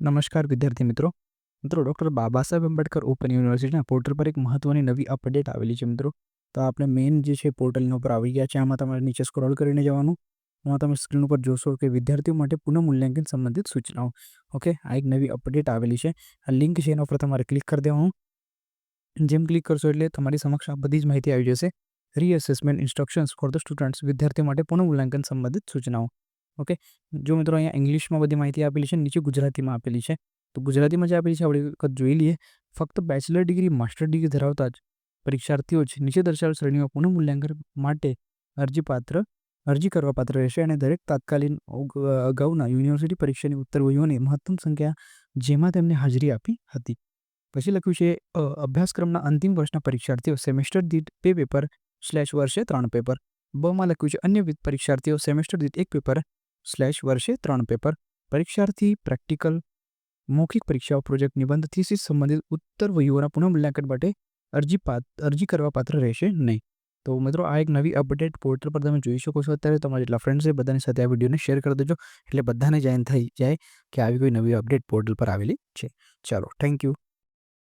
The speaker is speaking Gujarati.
નમસ્કાર, વિદ્યાર્થી મિત્રો. મિત્રો, ડૉક્ટર બાબા સાહેબ આંબેડકર ઓપન યુનિવર્સિટીના પોર્ટલ પર એક મહત્ત્વની નવી અપડેટ આવેલી છે મિત્રો. તો આપણે મેઇન જે છે પોર્ટલની ઉપર આવી ગયા છે. આમાં તમારે નીચે સ્ક્રોલ કરીને જવાનું. આમાં તમે સ્ક્રીન ઉપર જોશો કે વિદ્યાર્થીઓ માટે પુનઃમૂલ્યાંકન સંબંધિત સૂચનાઓ. ઓકે, આ એક નવી અપડેટ આવેલી છે. આ લિંક છે એના ઉપર તમારે ક્લિક કરી દેવાનું. જેમ ક્લિક કરશો એટલે તમારી સમક્ષ આ બધી જ માહિતી આવી જશે. Reassessment instructions for the students વિદ્યાર્થીઓ માટે પુનઃમૂલ્યાંકન સંબંધિત સૂચનાઓ. ઓકે? જો મિત્રો અહીંયા ઇંગ્લિશમાં બધી માહિતી આપેલી છે, નીચે ગુજરાતીમાં આપેલી છે, તો ગુજરાતીમાં જે આપેલી છે, આપણે વખત જોઈ લઈએ. ફક્ત બેચલર ડિગ્રી માસ્ટર ડિગ્રી ધરાવતા જ પરીક્ષાર્થીઓ જ નીચે દર્શાવેલ શ્રેણીમાં પુનઃમૂલ્યાંકન માટે અરજીપાત્ર, અરજી કરવા પાત્ર રહેશે અને દરેક તાત્કાલિન અગાઉના યુનિવર્સિટી પરીક્ષાની ઉત્તરવહીઓની મહત્તમ સંખ્યા જેમાં તેમને હાજરી આપી હતી. પછી લખ્યું છે અભ્યાસક્રમના અંતિમ વર્ષના પરીક્ષાર્થીઓ સેમેસ્ટર દીઠ બે પેપર સ્લેશ વર્ષે ત્રણ પેપર. બમાં લખ્યું છે, અન્ય પરીક્ષાર્થીઓ સેમેસ્ટર દીઠ એક પેપર સ્લેશ વર્ષે ત્રણ પેપર પરીક્ષાર્થી પ્રેક્ટિકલ મૌખિક પરીક્ષાઓ પ્રોજેક્ટ નિબંધ થીસીસ સંબંધિત ઉત્તર વહીઓના પુનઃમૂલ્યાંકન માટે અરજી અરજી કરવા પાત્ર રહેશે નહીં? તો મિત્રો, આ એક નવી અપડેટ પોર્ટલ પર તમે જોઈ શકો છો. અત્યારે તમારા જેટલા ફ્રેન્ડ્સ બધાની સાથે આ વિડીયોને શેર કરી દેજો. એટલે બધાને જાણ થઈ જાય કે આવી કોઈ નવી અપડેટ પોર્ટલ પર આવેલી છે. ચાલો થેન્ક યુ